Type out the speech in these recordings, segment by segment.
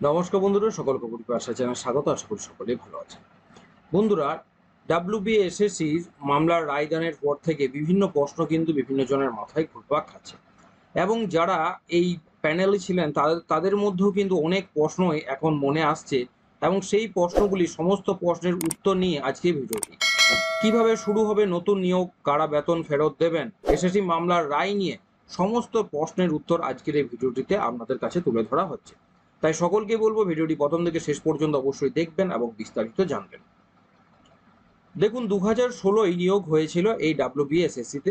নমস্কার বন্ধুরা সকলকে পরিবার চ্যানেল স্বাগত, আশা করি সকলেই ভালো আছে বন্ধুরা ডাব্লিউবিএসএসসির মামলার রায়দানের পর থেকে বিভিন্ন প্রশ্ন কিন্তু বিভিন্ন জনের মাথায় ঘুরপাক খাচ্ছে। এবং যারা এই প্যানেলে ছিলেন তাদের তাদের মধ্যেও কিন্তু অনেক প্রশ্নই এখন মনে আসছে এবং সেই প্রশ্নগুলি, সমস্ত প্রশ্নের উত্তর নিয়ে আজকে ভিডিওটি। কীভাবে শুরু হবে, নতুন নিয়োগ, কারা বেতন ফেরত দেবেন, এসএসসি মামলার রায় নিয়ে সমস্ত প্রশ্নের উত্তর আজকের এই ভিডিওটিতে আপনাদের কাছে তুলে ধরা হচ্ছে। তাই সকলকে বলব ভিডিওটি প্রথম থেকে শেষ পর্যন্ত অবশ্যই দেখবেন এবং বিস্তারিত জানবেন। দেখুন দু হাজার ষোলোই নিয়োগ হয়েছিল এই ডাব্লিউবিএসএসসিতে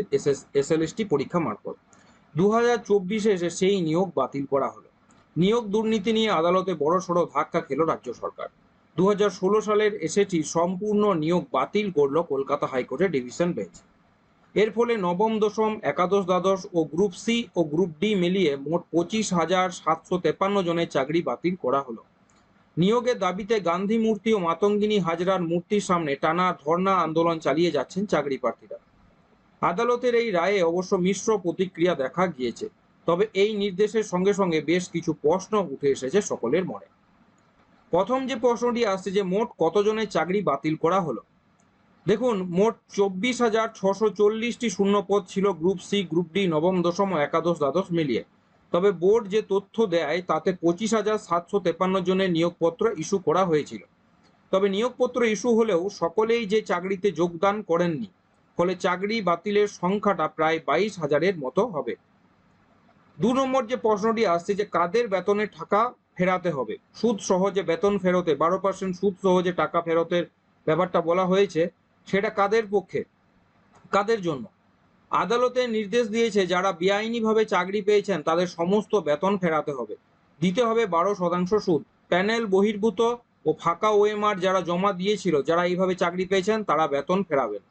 এসএলএসটি পরীক্ষা মারফত। দু হাজার চব্বিশে এসে সেই নিয়োগ বাতিল করা হলো। নিয়োগ দুর্নীতি নিয়ে আদালতে বড় সড়ো ধাক্কা খেল রাজ্য সরকার। দু হাজার ষোলো সালের এসএটি সম্পূর্ণ নিয়োগ বাতিল করল কলকাতা হাইকোর্টের ডিভিশন বেঞ্চ। এর ফলে নবম, দশম, একাদশ, দ্বাদশ ও গ্রুপ সি ও গ্রুপ ডি মিলিয়ে মোট পঁচিশ হাজার সাতশো তেপান্ন জনের চাকরি বাতিল করা হলো। নিয়োগের দাবিতে গান্ধী মূর্তি ও মাতঙ্গিনী হাজরার মূর্তির সামনে টানা ধর্ণা আন্দোলন চালিয়ে যাচ্ছেন চাকরি প্রার্থীরা। আদালতের এই রায়ে অবশ্য মিশ্র প্রতিক্রিয়া দেখা গিয়েছে, তবে এই নির্দেশের সঙ্গে সঙ্গে বেশ কিছু প্রশ্ন উঠে এসেছে সকলের মনে। প্রথম যে প্রশ্নটি আসছে যে মোট কতজনের চাকরি বাতিল করা হলো দেখুন, মোট চব্বিশ হাজার ছশো চল্লিশটি শূন্যপদ ছিল গ্রুপ সি, গ্রুপ ডি, নবম, দশম ও একাদশ, দ্বাদশ মিলিয়ে। তবে বোর্ড যে তথ্য দেয়, তাতে পঁচিশ হাজার সাতশো তেপান্ন জনের নিয়োগপত্র ইস্যু করা হয়েছিল। তবে নিয়োগপত্র ইস্যু হলেও সকলেই যে চাকরিতে যোগদান করেননি, ফলে চাকরি বাতিলের সংখ্যাটা প্রায় বাইশ হাজারের মতো হবে। দু নম্বর যে প্রশ্নটি আসছে যে কাদের বেতনে টাকা ফেরাতে হবে, সুদ সহজে বেতন ফেরতে, বারো পার্সেন্ট সুদ সহজে টাকা ফেরতের ব্যাপারটা বলা হয়েছে সেটা কাদের পক্ষে? কাদের জন্য? আদালতে নির্দেশ দিয়েছে যারা বেআইনিভাবে চাকরি পেয়েছেন তাদের সমস্ত বেতন ফেরাতে হবে। দিতে হবে বারো শতাংশ সুদ। প্যানেল বহির্ভূত ও ফাঁকা ওএমআর যারা জমা দিয়েছিল, যারা এইভাবে চাকরি পেয়েছেন, তারা বেতন ফেরাবেন।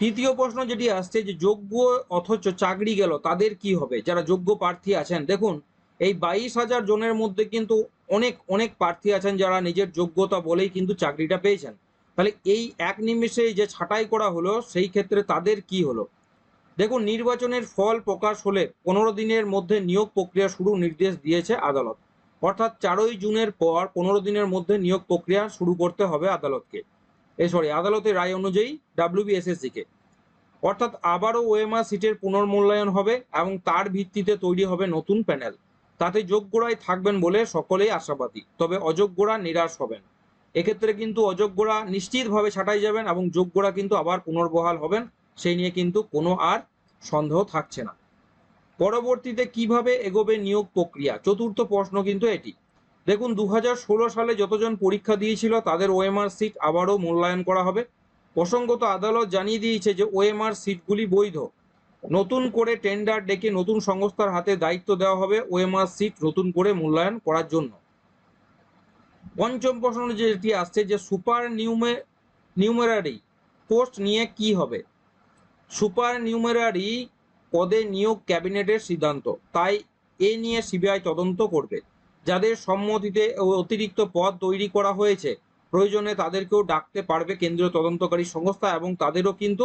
তৃতীয় প্রশ্ন যেটি আসছে যে যোগ্য অথচ চাকরি গেল, তাদের কি হবে? যারা যোগ্য প্রার্থী আছেন, দেখুন, এই বাইশ হাজার জনের মধ্যে কিন্তু অনেক অনেক প্রার্থী আছেন যারা নিজের যোগ্যতা বলেই কিন্তু চাকরিটা পেয়েছেন। তাহলে এই এক নিমেষে যে ছাঁটাই করা হলো, সেই ক্ষেত্রে তাদের কি হলো? দেখুন, নির্বাচনের ফল প্রকাশ হলে পনেরো দিনের মধ্যে নিয়োগ প্রক্রিয়া শুরু নির্দেশ দিয়েছে আদালত। অর্থাৎ চারই জুনের পর পনেরো দিনের মধ্যে নিয়োগ প্রক্রিয়া শুরু করতে হবে আদালতকে। এ, সরি, আদালতের রায় অনুযায়ী ডাব্লিউবিএসএসসিকে অর্থাৎ আবারও ওএমআর সিটের পুনর্মূল্যায়ন হবে এবং তার ভিত্তিতে তৈরি হবে নতুন প্যানেল। তাতে যোগ্যরাই থাকবেন বলে সকলেই আশাবাদী, তবে অযোগ্যরা নিরাশ হবেন। এক্ষেত্রে কিন্তু অযোগ্যরা নিশ্চিতভাবে ছাঁটাই যাবেন এবং যোগ্যরা কিন্তু আবার পুনর্বহাল হবেন, সেই নিয়ে কিন্তু কোনো আর সন্দেহ থাকছে না। পরবর্তীতে কীভাবে এগোবে নিয়োগ প্রক্রিয়া? চতুর্থ প্রশ্ন কিন্তু এটি। দেখুন দু হাজার ষোলো সালে যতজন পরীক্ষা দিয়েছিল, তাদের ওএমআর সিট আবারও মূল্যায়ন করা হবে। প্রসঙ্গত আদালত জানিয়ে দিয়েছে যে ওএমআর সিটগুলি বৈধ। নতুন করে টেন্ডার ডেকে নতুন সংস্থার হাতে দায়িত্ব দেওয়া হবে ওএমআর সিট নতুন করে মূল্যায়ন করার জন্য। পঞ্চম প্রশ্ন যেটি আসছে যে সুপার নিউমে নিউমেরারি পোস্ট নিয়ে কি হবে? সুপার নিউমেরারি পদে নিয়োগ ক্যাবিনেটের সিদ্ধান্ত। তাই এ নিয়ে সিবিআই তদন্ত করবে। যাদের সম্মতিতে অতিরিক্ত পদ তৈরি করা হয়েছে, প্রয়োজনে তাদেরকেও ডাকতে পারবে কেন্দ্রীয় তদন্তকারী সংস্থা এবং তাদেরও কিন্তু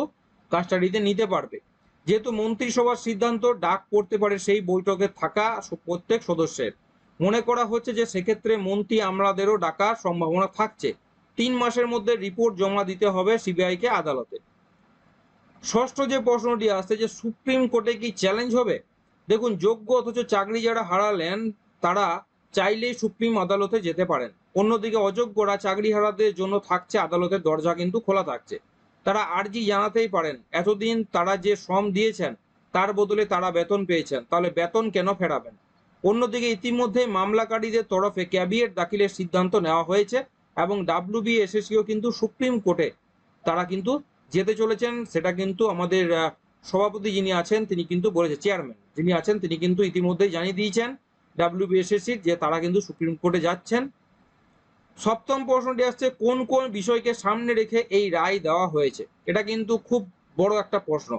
কাস্টাডিতে নিতে পারবে। যেহেতু মন্ত্রিসভার সিদ্ধান্ত, ডাক পড়তে পারে সেই বৈঠকে থাকা প্রত্যেক সদস্যের। মনে করা হচ্ছে যে সেক্ষেত্রে মন্ত্রী আমলাদেরও ডাকার সম্ভাবনা থাকছে। তিন মাসের মধ্যে রিপোর্ট জমা দিতে হবে সিবিআইকে আদালতে। ষষ্ঠ যে প্রশ্নটি আসছে যে সুপ্রিম কোর্টে কি চ্যালেঞ্জ হবে? দেখুন, যোগ্য অথচ চাকরি যারা হারালেন, তারা চাইলেই সুপ্রিম আদালতে যেতে পারেন। অন্যদিকে অযোগ্যরা চাকরি হারাদের জন্য থাকছে, আদালতের দরজা কিন্তু খোলা থাকছে। তারা আর্জি জানাতেই পারেন, এতদিন তারা যে শ্রম দিয়েছেন, তার বদলে তারা বেতন পেয়েছেন, তাহলে বেতন কেন ফেরাবেন? অন্যদিকে ইতিমধ্যে মামলাকারীদের তরফে ক্যাবিয়েট দাখিলের সিদ্ধান্ত নেওয়া হয়েছে এবং ডাব্লিউবিএসএসিও কিন্তু সুপ্রিম কোর্টে তারা কিন্তু যেতে চলেছেন, সেটা কিন্তু আমাদের সভাপতি যিনি আছেন তিনি কিন্তু বলেছে, চেয়ারম্যান যিনি আছেন তিনি কিন্তু ইতিমধ্যেই জানিয়ে দিয়েছেন ডাব্লিউবিএসএসির যে তারা কিন্তু সুপ্রিম কোর্টে যাচ্ছেন। সপ্তম প্রশ্নটি আসছে, কোন কোন বিষয়কে সামনে রেখে এই রায় দেওয়া হয়েছে? এটা কিন্তু খুব বড় একটা প্রশ্ন।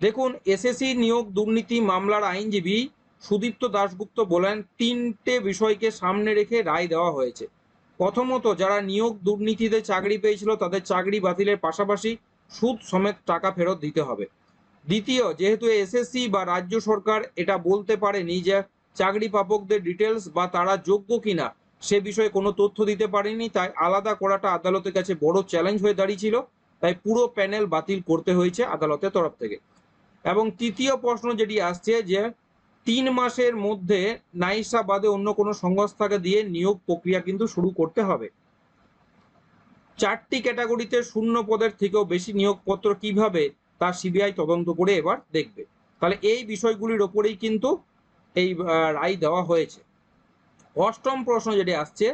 দেখুন, এসএসসি নিয়োগ দুর্নীতি মামলার আইনজীবী সুদীপ্ত দাশগুপ্ত বলেন, তিনটে বিষয়কে সামনে রেখে রায় দেওয়া হয়েছে। প্রথমত, যারা নিয়োগ দুর্নীতিতে চাকরি পেয়েছিল, তাদের চাকরি বাতিলের পাশাপাশি সুদ সমেত টাকা ফেরত দিতে হবে। দ্বিতীয়, যেহেতু এসএসসি বা রাজ্য সরকার এটা বলতে পারেনি যে চাকরি প্রাপকদের ডিটেলস বা তারা যোগ্য কিনা, সে বিষয়ে কোনো তথ্য দিতে পারেনি, তাই আলাদা করাটা আদালতের কাছে বড় চ্যালেঞ্জ হয়ে দাঁড়িয়েছিল। তাই পুরো প্যানেল বাতিল করতে হয়েছে আদালতের তরফ থেকে। এবং তৃতীয় প্রশ্ন যেটি আসছে যে তিন মাসের মধ্যে নাইসা বাদে অন্য কোনো সংস্থাকে দিয়ে নিয়োগ প্রক্রিয়া কিন্তু শুরু করতে হবে। চারটি ক্যাটাগরিতে শূন্য পদের থেকেও বেশি নিয়োগপত্র কীভাবে তা সিবিআই তদন্ত করে এবার দেখবে। তাহলে এই বিষয়গুলির ওপরেই কিন্তু এই রায় দেওয়া হয়েছে। অষ্টম প্রশ্ন যেটি আসছে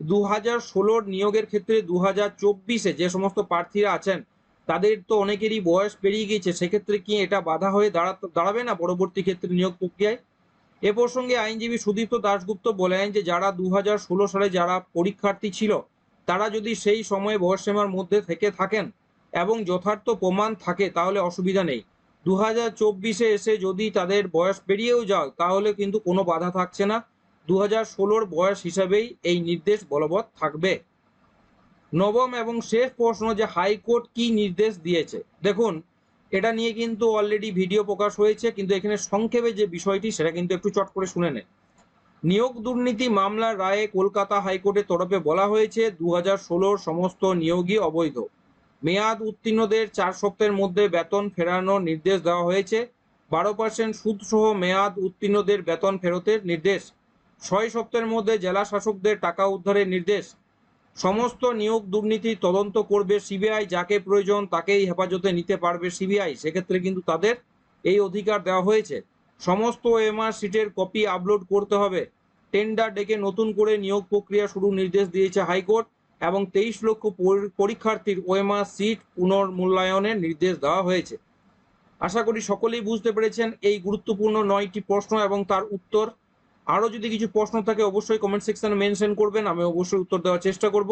দু হাজার ষোলোর নিয়োগের ক্ষেত্রে দু হাজার চব্বিশে যে সমস্ত প্রার্থীরা আছেন তাদের তো অনেকেরই বয়স পেরিয়ে গিয়েছে, সেক্ষেত্রে কি এটা বাধা হয়ে দাঁড়াবে না পরবর্তী ক্ষেত্রে নিয়োগ প্রক্রিয়ায়? এ প্রসঙ্গে আইনজীবী সুদীপ্ত দাশগুপ্ত বলেন যে যারা দু হাজার ষোলো সালে যারা পরীক্ষার্থী ছিল, তারা যদি সেই সময়ে বয়সসীমার মধ্যে থেকে থাকেন এবং যথার্থ প্রমাণ থাকে, তাহলে অসুবিধা নেই। দু হাজার চব্বিশে এসে যদি তাদের বয়স পেরিয়েও যায়, তাহলে কিন্তু কোনো বাধা থাকছে না। দু হাজার ষোলোর বয়স হিসাবেই এই নির্দেশ বলবৎ থাকবে। নবম এবং শেষ প্রশ্ন যে হাইকোর্ট কি নির্দেশ দিয়েছে। দেখুন, এটা নিয়ে কিন্তু অলরেডি ভিডিও প্রকাশ হয়েছে, কিন্তু এখানে সংক্ষেপে যে বিষয়টি, সেটা কিন্তু একটু চট করে শুনে নেন। নিয়োগ দুর্নীতি মামলার রায়ে কলকাতা হাইকোর্টের তরফে বলা হয়েছে দু হাজার সমস্ত নিয়োগই অবৈধ। মেয়াদ উত্তীর্ণদের চার সপ্তাহের মধ্যে বেতন ফেরানোর নির্দেশ দেওয়া হয়েছে। বারো পার্সেন্ট সুদসহ মেয়াদ উত্তীর্ণদের বেতন ফেরতের নির্দেশ। ছয় সপ্তাহের মধ্যে জেলা শাসকদের টাকা উদ্ধারের নির্দেশ। সমস্ত নিয়োগ দুর্নীতি তদন্ত করবে সিবিআই, যাকে প্রয়োজন তাকেই হেফাজতে নিতে পারবে সিবিআই। সেক্ষেত্রে কিন্তু তাদের এই অধিকার দেওয়া হয়েছে। সমস্ত এমআর সিটের কপি আপলোড করতে হবে। টেন্ডার ডেকে নতুন করে নিয়োগ প্রক্রিয়া শুরু নির্দেশ দিয়েছে হাইকোর্ট এবং তেইশ লক্ষ পরি- পরীক্ষার্থীর ওএমআর সিট পুনর্মূল্যায়নের নির্দেশ দেওয়া হয়েছে। আশা করি সকলেই বুঝতে পেরেছেন এই গুরুত্বপূর্ণ নয়টি প্রশ্ন এবং তার উত্তর। আরও যদি কিছু প্রশ্ন থাকে, অবশ্যই কমেন্ট সেকশনে মেনশন করবেন, আমি অবশ্যই উত্তর দেওয়ার চেষ্টা করব।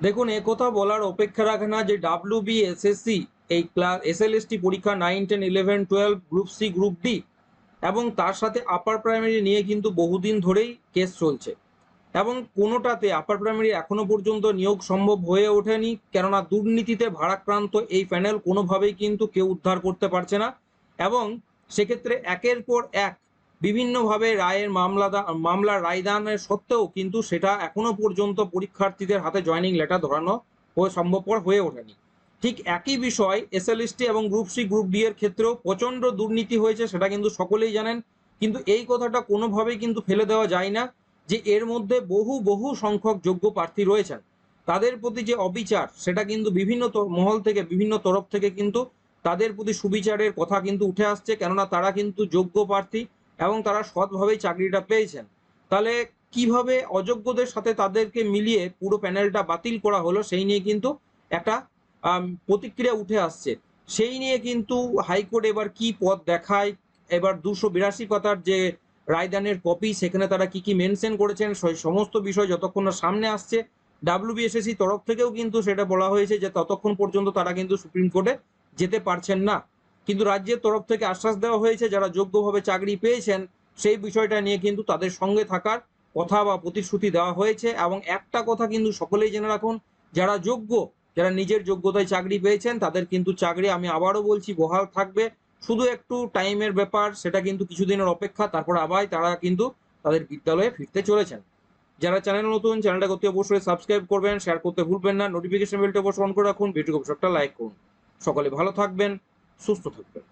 দেখুন কথা বলার অপেক্ষা রাখে না যে ডাব্লিউ বি এস এসএসসি এই ক্লাস এস এল এসএলএসটি পরীক্ষা nine ten eleven twelve group C group D এবং তার সাথে আপার প্রাইমারি নিয়ে কিন্তু বহুদিন ধরেই কেস চলছে। এবং কোনোটাতে আপার প্রাইমারি এখনও পর্যন্ত নিয়োগ সম্ভব হয়ে ওঠেনি, কেননা দুর্নীতিতে ভারাক্রান্ত এই প্যানেল কোনোভাবেই কিন্তু কেউ উদ্ধার করতে পারছে না। এবং সেক্ষেত্রে একের পর এক বিভিন্নভাবে রায়ের মামলা মামলার রায়দানের সত্ত্বেও কিন্তু সেটা এখনও পর্যন্ত পরীক্ষার্থীদের হাতে জয়নিং লেটার ধরানো সম্ভবপর হয়ে ওঠেনি। ঠিক একই বিষয় এসএলএসটি এবং গ্রুপ সি গ্রুপ ডি এর ক্ষেত্রেও প্রচণ্ড দুর্নীতি হয়েছে, সেটা কিন্তু সকলেই জানেন। কিন্তু এই কথাটা কোনোভাবেই কিন্তু ফেলে দেওয়া যায় না যে এর মধ্যে বহু বহু সংখ্যক যোগ্য প্রার্থী রয়েছেন। তাদের প্রতি যে অবিচার, সেটা কিন্তু বিভিন্ন মহল থেকে, বিভিন্ন তরফ থেকে কিন্তু তাদের প্রতি সুবিচারের কথা কিন্তু উঠে আসছে। কেননা তারা কিন্তু যোগ্য প্রার্থী। এবং তারা সৎভাবেই চাকরিটা পেয়েছেন। তাহলে কীভাবে অযোগ্যদের সাথে তাদেরকে মিলিয়ে পুরো প্যানেলটা বাতিল করা হলো, সেই নিয়ে কিন্তু একটা প্রতিক্রিয়া উঠে আসছে। সেই নিয়ে কিন্তু হাইকোর্ট এবার কি পথ দেখায়, এবার দুশো বিরাশি কথার যে রায়দানের কপি, সেখানে তারা কি কি মেনশন করেছেন সমস্ত বিষয় যতক্ষণ না সামনে আসছে ডাব্লিউবিএসএসসি তরফ থেকেও কিন্তু সেটা বলা হয়েছে যে ততক্ষণ পর্যন্ত তারা কিন্তু সুপ্রিম কোর্টে যেতে পারছেন না। কিন্তু রাজ্যের তরফ থেকে আশ্বাস দেওয়া হয়েছে, যারা যোগ্যভাবে চাকরি পেয়েছেন, সেই বিষয়টা নিয়ে কিন্তু তাদের সঙ্গে থাকার কথা বা প্রতিশ্রুতি দেওয়া হয়েছে। এবং একটা কথা কিন্তু সকলেই জেনে রাখুন, যারা যোগ্য, যারা নিজের যোগ্যতায় চাকরি পেয়েছেন, তাদের কিন্তু চাকরি আমি আবারও বলছি, বহাল থাকবে। শুধু একটু টাইমের ব্যাপার, সেটা কিন্তু কিছুদিনের অপেক্ষা, তারপর আবার তারা কিন্তু তাদের বিদ্যালয়ে ফিরতে চলেছেন। যারা চ্যানেল নতুন, চ্যানেলটা করতে অবশ্যই সাবস্ক্রাইব করবেন শেয়ার করতে ভুলবেন না নোটিফিকেশন বেলটা অবশ্যই অন করে রাখুন ভিডিও একটা লাইক করুন। সকলে ভালো থাকবেন। সুস্থ থাকবেন